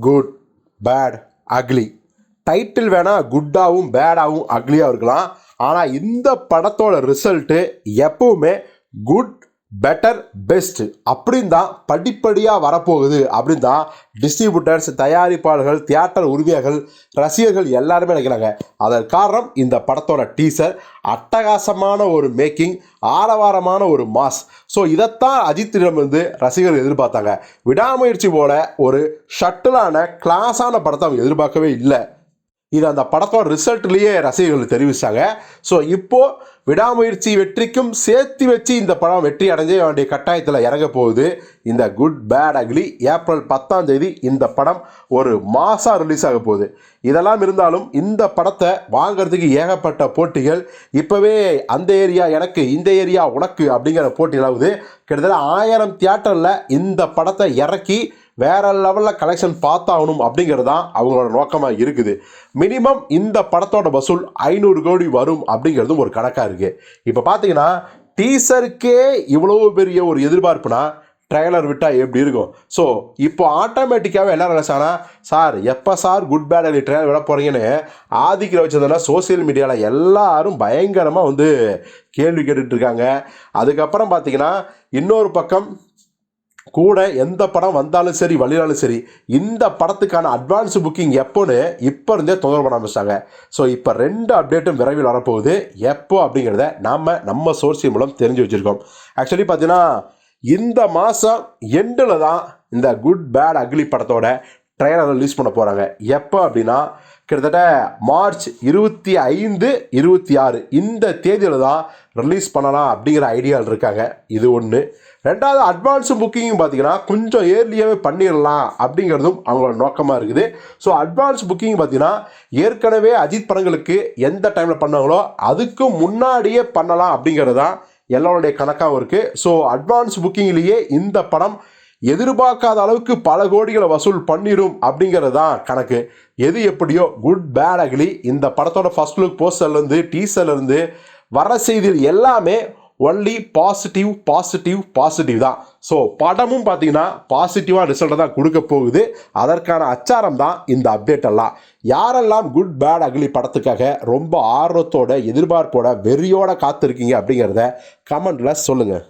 Good bad ugly title வேணால் குட்டாகவும் பேடாகவும் அக்லியாக இருக்கலாம். ஆனால் இந்த படத்தோட ரிசல்ட்டு எப்பவுமே குட் பெட்டர் பெஸ்ட் அப்படின்னு தான் படிப்படியாக வரப்போகுது. அப்படின்னு தான் டிஸ்ட்ரிபியூட்டர்ஸ் தயாரிப்பாளர்கள் தியேட்டர் உரிமையாளர்கள் ரசிகர்கள் எல்லாருமே நினைக்கிறாங்க. அதன் காரணம் இந்த படத்தோட டீசர் அட்டகாசமான ஒரு மேக்கிங் ஆரவாரமான ஒரு மாஸ் ஸோ இதைத்தான் அஜித்திடம் வந்து ரசிகர்கள் எதிர்பார்த்தாங்க. விடாமுயற்சி போல ஒரு ஷட்டிலான கிளாஸான படத்தை அவங்க எதிர்பார்க்கவே இல்லை. இது அந்த படத்தோட ரிசல்ட்லேயே ரசிகர்கள் தெரிவித்தாங்க ஸோ இப்போது விடாமுயற்சி வெற்றிக்கும் சேர்த்து வச்சு இந்த படம் வெற்றி அடைஞ்ச வேண்டிய கட்டாயத்தில் இறங்க போகுது. இந்த குட் பேட் அக்லி ஏப்ரல் பத்தாம் தேதி இந்த படம் ஒரு மாதம் ரிலீஸ் ஆக போகுது. இதெல்லாம் இருந்தாலும் இந்த படத்தை வாங்குறதுக்கு ஏகப்பட்ட போட்டிகள். இப்போவே அந்த ஏரியா எனக்கு இந்த ஏரியா உனக்கு அப்படிங்கிற போட்டிகளாவது கிட்டத்தட்ட ஆயிரம் தியேட்டரில் இந்த படத்தை இறக்கி வேற லெவலில் கலெக்ஷன் பார்த்தாகணும் அப்படிங்கிறது தான் அவங்களோட நோக்கமாக இருக்குது. மினிமம் இந்த படத்தோட வசூல் ஐநூறு கோடி வரும் அப்படிங்கிறதும் ஒரு கணக்காக இருக்குது இப்போ பார்த்தீங்கன்னா டீசருக்கே இவ்வளோ பெரிய ஒரு எதிர்பார்ப்புனா ட்ரைலர் விட்டால் எப்படி இருக்கும்? ஸோ இப்போ ஆட்டோமேட்டிக்காகவே எல்லாரும் ஆனால் சார் எப்போ sir good bad ugly trailer விட போகிறீங்கன்னு ஆதிக்கிற வச்சதுன்னா சோசியல் மீடியாவில் எல்லாரும் பயங்கரமாக வந்து கேள்வி கேட்டுட்ருக்காங்க அதுக்கப்புறம் பார்த்தீங்கன்னா இன்னொரு பக்கம் கூட எந்த படம் வந்தாலும் சரி வழினாலும் சரி இந்த படத்துக்கான அட்வான்ஸ் புக்கிங் எப்போன்னு இப்போ இருந்தே தொந்தரவு பண்ண ஆரம்பிச்சிட்டாங்க. ஸோ இப்போ ரெண்டு அப்டேட்டும் விரைவில் வரப்போகுது. எப்போ அப்படிங்கிறத நாம் நம்ம சோர்ஸின் மூலம் தெரிஞ்சு வச்சுருக்கோம். ஆக்சுவலி பார்த்தீங்கன்னா இந்த மாதம் எண்டில் தான் இந்த குட் பேட் அக்லி படத்தோட ட்ரெய்லர் ரிலீஸ் பண்ண போகிறாங்க எப்போ அப்படின்னா கிட்டத்தட்ட மார்ச் இருபத்தி ஐந்து இருபத்தி ஆறு இந்த தேதியில் தான் ரிலீஸ் பண்ணலாம் அப்படிங்கிற ஐடியாவில் இருக்காங்க. இது ஒன்று ரெண்டாவது அட்வான்ஸ் புக்கிங் பார்த்தீங்கன்னா கொஞ்சம் ஏர்லியாகவே பண்ணிடலாம் அப்படிங்கிறதும் அவங்களோட நோக்கமாக இருக்குது. ஸோ அட்வான்ஸ் புக்கிங் பார்த்தீங்கன்னா ஏற்கனவே அஜித் படங்களுக்கு எந்த டைமில் பண்ணாங்களோ அதுக்கு முன்னாடியே பண்ணலாம் அப்படிங்கிறது தான் எல்லாருடைய கணக்காகவும் இருக்குது ஸோ அட்வான்ஸ் புக்கிங்லேயே இந்த படம் எதிர்பார்க்காத அளவுக்கு பல கோடிகளை வசூல் பண்ணிடும் அப்படிங்கிறது தான் கணக்கு. எது எப்படியோ குட் பேட் அக்லி இந்த படத்தோட ஃபர்ஸ்ட் லுக் போஸ்டர்லேருந்து டீசர்லேருந்து வர செய்தியில் எல்லாமே ஒன்லி பாசிட்டிவ் பாசிட்டிவ் பாசிட்டிவ் தான். ஸோ படமும் பார்த்தீங்கன்னா பாசிட்டிவாக ரிசல்ட்டை தான் கொடுக்க போகுது. அதற்கான அச்சாரம் தான் இந்த அப்டேட் எல்லாம். யாரெல்லாம் குட் பேட் அக்லி படத்துக்காக ரொம்ப ஆர்வத்தோட எதிர்பார்ப்போட வெறியோட காத்திருக்கீங்க அப்படிங்கிறத கமெண்ட்டில் சொல்லுங்கள்